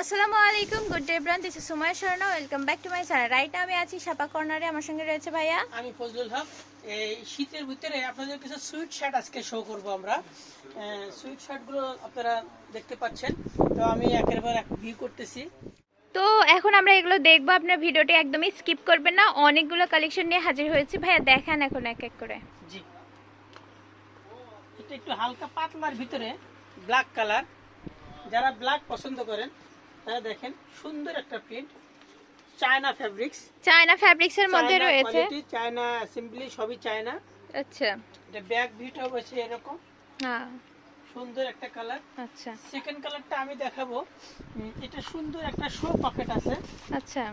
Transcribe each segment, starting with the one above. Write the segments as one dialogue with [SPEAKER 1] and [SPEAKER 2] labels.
[SPEAKER 1] আসসালামু আলাইকুম good day bran this is Sumoy Sharma welcome back to my channel right আমি আছি সাপা কর্নারে আমার সঙ্গে রয়েছে ভাইয়া।
[SPEAKER 2] আমি ফজলুল হক। এই শীতের ভিতরে আপনাদের কিছু সুইট শার্ট আজকে শো করব আমরা। সুইট শার্টগুলো আপনারা দেখতে পাচ্ছেন। তো আমি একের পর এক ভিউ করতেছি।
[SPEAKER 1] তো এখন আমরা এগুলো দেখব আপনার ভিডিওটি একদমই স্কিপ করবেন না। অনেকগুলো কালেকশন নিয়ে হাজির হয়েছি। ভাইয়া দেখান এখন এক এক করে।
[SPEAKER 2] জি। এটা একটু হালকা পাতলার ভিতরে ব্ল্যাক কালার যারা ব্ল্যাক পছন্দ করেন তারা দেখেন সুন্দর একটা print China fabrics
[SPEAKER 1] China fabrics এর মধ্যে রয়েছে।
[SPEAKER 2] চায়না অ্যাসেম্বলি সবই চায়না
[SPEAKER 1] আচ্ছা।
[SPEAKER 2] এটা ব্যাক ভিউটা হচ্ছে এরকম।
[SPEAKER 1] হ্যাঁ।
[SPEAKER 2] সুন্দর একটা কালার
[SPEAKER 1] আচ্ছা।
[SPEAKER 2] সেকেন্ড কালারটা আমি দেখাবো। এটা সুন্দর একটা শো পকেট আছে।
[SPEAKER 1] আচ্ছা।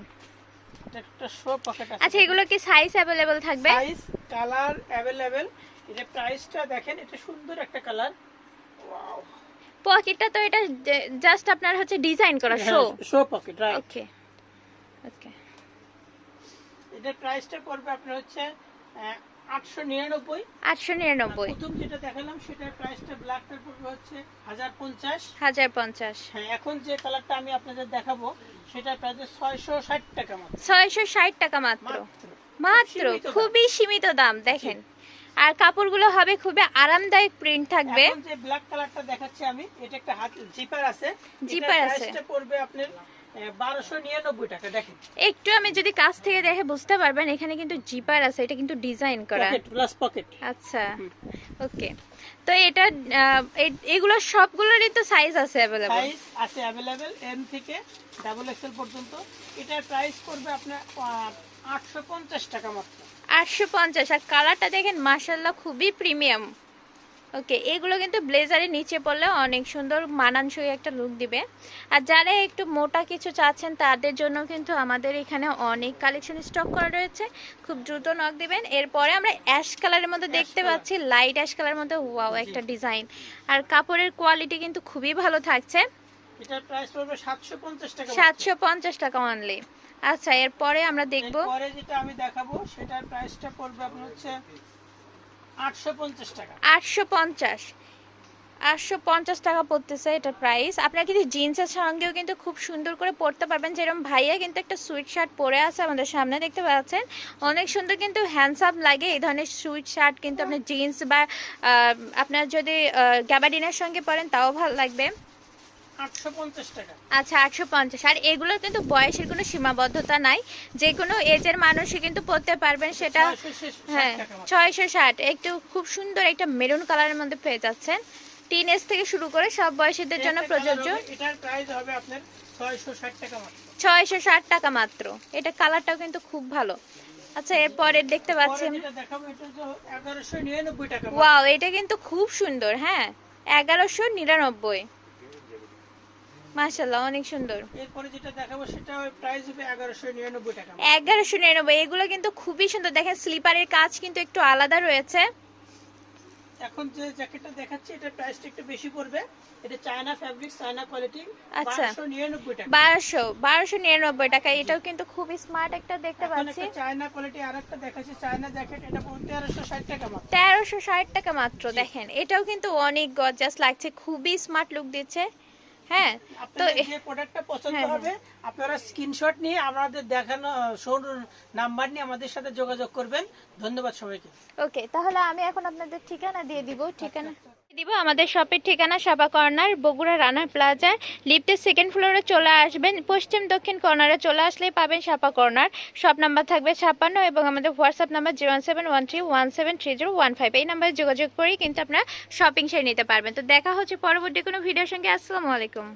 [SPEAKER 2] এটা একটা শো পকেট আছে।
[SPEAKER 1] আচ্ছা এগুলো কি সাইজ অ্যাভেলেবল থাকবে?
[SPEAKER 2] সাইজ কালার অ্যাভেলেবেল এটা প্রাইসটা দেখেন এটা সুন্দর একটা কালার
[SPEAKER 1] পকেটটা তো এটা জাস্ট আপনার হচ্ছে ডিজাইন করা show
[SPEAKER 2] show pocket right
[SPEAKER 1] okay okay
[SPEAKER 2] এটার প্রাইসটা পড়বে আপনার হচ্ছে আটশো নিরানব্বই।
[SPEAKER 1] আটশো নিরানব্বই।
[SPEAKER 2] প্রথম যেটা দেখালাম সেটার প্রাইসটা ব্ল্যাকটার পড়বে হচ্ছে হাজার পঞ্চাশ।
[SPEAKER 1] হাজার পঞ্চাশ।
[SPEAKER 2] হ্যাঁ এখন যে কালারটা আমি আপনাদের দেখাবো সেটার প্রাইস ছয়শো ষাট টাকা মাত্র।
[SPEAKER 1] ছয়শো ষাট টাকা মাত্র।
[SPEAKER 2] মাত্র।
[SPEAKER 1] খুবই সীমিত দাম দেখেন। আর কাপড়গুলো হবে খুবই আরামদায়ক প্রিন্ট থাকবে।
[SPEAKER 2] এখন যে ব্ল্যাক কালারটা দেখাচ্ছি আমি এটা একটা হাত জিপার আছে।
[SPEAKER 1] জিপার আছে।
[SPEAKER 2] প্রাইসটা পড়বে আপনার বারোশো নিরানব্বই টাকা দেখেন।
[SPEAKER 1] একটু আমি যদি কাছ থেকে দেখে বুঝতে পারবেন এখানে কিন্তু জিপার আছে এটা কিন্তু ডিজাইন করা।
[SPEAKER 2] পকেট প্লাস পকেট
[SPEAKER 1] আচ্ছা ওকে। তো এটা এগুলো সবগুলোরই তো সাইজ আছে অ্যাভেলেবল
[SPEAKER 2] সাইজ আছে অ্যাভেলেবেল এম থেকে ডাবল এক্সেল পর্যন্ত। এটার প্রাইস পড়বে আপনার আটশো পঞ্চাশ টাকা মাত্র।
[SPEAKER 1] আটশো পঞ্চাশ। আর কালারটা দেখেন মাসাল্লাহ খুবই প্রিমিয়াম। ওকে এগুলো কিন্তু ব্লেজারের নিচে পড়লে অনেক সুন্দর মানানসই একটা লুক দিবে। আর যারা একটু মোটা কিছু চাচ্ছেন তাদের জন্য কিন্তু আমাদের এখানে অনেক কালেকশন স্টক করা রয়েছে। খুব দ্রুত নক দিবেন। এরপরে আমরা অ্যাশ কালারের মধ্যে দেখতে পাচ্ছি লাইট অ্যাশ কালারের মধ্যে ওয়াও একটা ডিজাইন আর কাপড়ের কোয়ালিটি কিন্তু খুবই ভালো থাকছে।
[SPEAKER 2] এটার প্রাইস পড়বে সাতশো পঞ্চাশ টাকা
[SPEAKER 1] অনলি আচ্ছা এরপরে আমরা দেখব।
[SPEAKER 2] যেটা আমি দেখাবো সেটার প্রাইসটা পড়বে আপনার হচ্ছে আটশো পঞ্চাশ টাকা।
[SPEAKER 1] আটশো পঞ্চাশ। আটশো পঞ্চাশ টাকা পড়তেছে এটার প্রাইস আপনারা কিন্তু জিন্সের সঙ্গেও কিন্তু খুব সুন্দর করে পরতে পারবেন। যেরকম ভাইয়া কিন্তু একটা সুইট শার্ট পরে আছে আমাদের সামনে দেখতে পাচ্ছেন? অনেক সুন্দর কিন্তু হ্যান্ডসাম লাগে। এই ধরনের সুইট শার্ট কিন্তু আপনার জিন্স বা আপনার যদি গ্যাবাডিনের সঙ্গে পরেন তাও ভালো লাগবে। আচ্ছা আটশো পঞ্চাশ। আর এগুলো কিন্তু বয়সের কোনো সীমাবদ্ধতা নাই। যে কোনো এজের মানুষই কিন্তু পরতে পারবেন সেটা হ্যাঁ ছয়শো ষাট। একটু খুব সুন্দর একটা মেরুন কালারের মধ্যে পেয়ে যাচ্ছেন। টিন এজ থেকে শুরু করে সব বয়সীদের জন্য প্রযোজ্য।
[SPEAKER 2] এটার প্রাইস হবে আপনার ছয়শো ষাট টাকা মাত্র।
[SPEAKER 1] এটা কালারটাও কিন্তু খুব ভালো। আচ্ছা এরপরে দেখতে পাচ্ছি ওয়াও এটা কিন্তু খুব সুন্দর হ্যাঁ। এগারোশো নিরানব্বই। মাশাল্লাহ অনেক সুন্দর।
[SPEAKER 2] এরপরে যেটা দেখাবো সেটা প্রাইস হবে এগারোশো নিরানব্বই টাকা। মাত্র।
[SPEAKER 1] এগারোশো নিরানব্বই এগুলো কিন্তু খুবই সুন্দর। দেখেন স্লিপারের কাজ কিন্তু একটু আলাদা রয়েছে।
[SPEAKER 2] এখন যে জ্যাকেটটা দেখাচ্ছি এটার প্রাইসটা একটু বেশি পড়বে। এটা চায়না ফ্যাব্রিক চায়না কোয়ালিটি
[SPEAKER 1] আচ্ছা।
[SPEAKER 2] টাকা।
[SPEAKER 1] বারোশো বারোশো নিরানব্বই টাকা। এটাও কিন্তু খুব স্মার্ট একটা দেখতে পাচ্ছি।
[SPEAKER 2] একটা চায়না কোয়ালিটি আর দেখাচ্ছি। চায়না জ্যাকেট এটা পড়বে তেরোশো ষাট টাকা মাত্র।
[SPEAKER 1] টাকা মাত্র দেখেন। এটাও কিন্তু অনেক গর্জাস লাগছে খুবই স্মার্ট লুক দিচ্ছে। হ্যাঁ তো
[SPEAKER 2] যে প্রোডাক্টটা পছন্দ
[SPEAKER 1] হ্যাঁ,
[SPEAKER 2] হবে আপনারা স্ক্রিনশট নিয়ে আমাদের দেখানো শোর নাম্বার নিয়ে আমাদের সাথে যোগাযোগ করবেন। ধন্যবাদ সবাইকে।
[SPEAKER 1] ওকে তাহলে আমি এখন আপনাদের ঠিকানা দিয়ে দিব। ঠিকানা দিব। আমাদের শপের ঠিকানা সাবা কর্নার, বগুড়া রানা প্লাজার লিফটের সেকেন্ড ফ্লোরে চলে আসবেন। পশ্চিম, দক্ষিণ কর্নারে চলে আসলেই পাবেন সাপা কর্নার। শপ নাম্বার থাকবে ছাপ্পান্ন এবং আমাদের WhatsApp number zero seven one three one seven three one five এই নাম্বারে যোগাযোগ করেই কিন্তু আপনারা শপিং সেরে নিতে পারবেন। তো দেখা হচ্ছে পরবর্তী কোনো ভিডিওর সঙ্গে। আসসালামু আলাইকুম।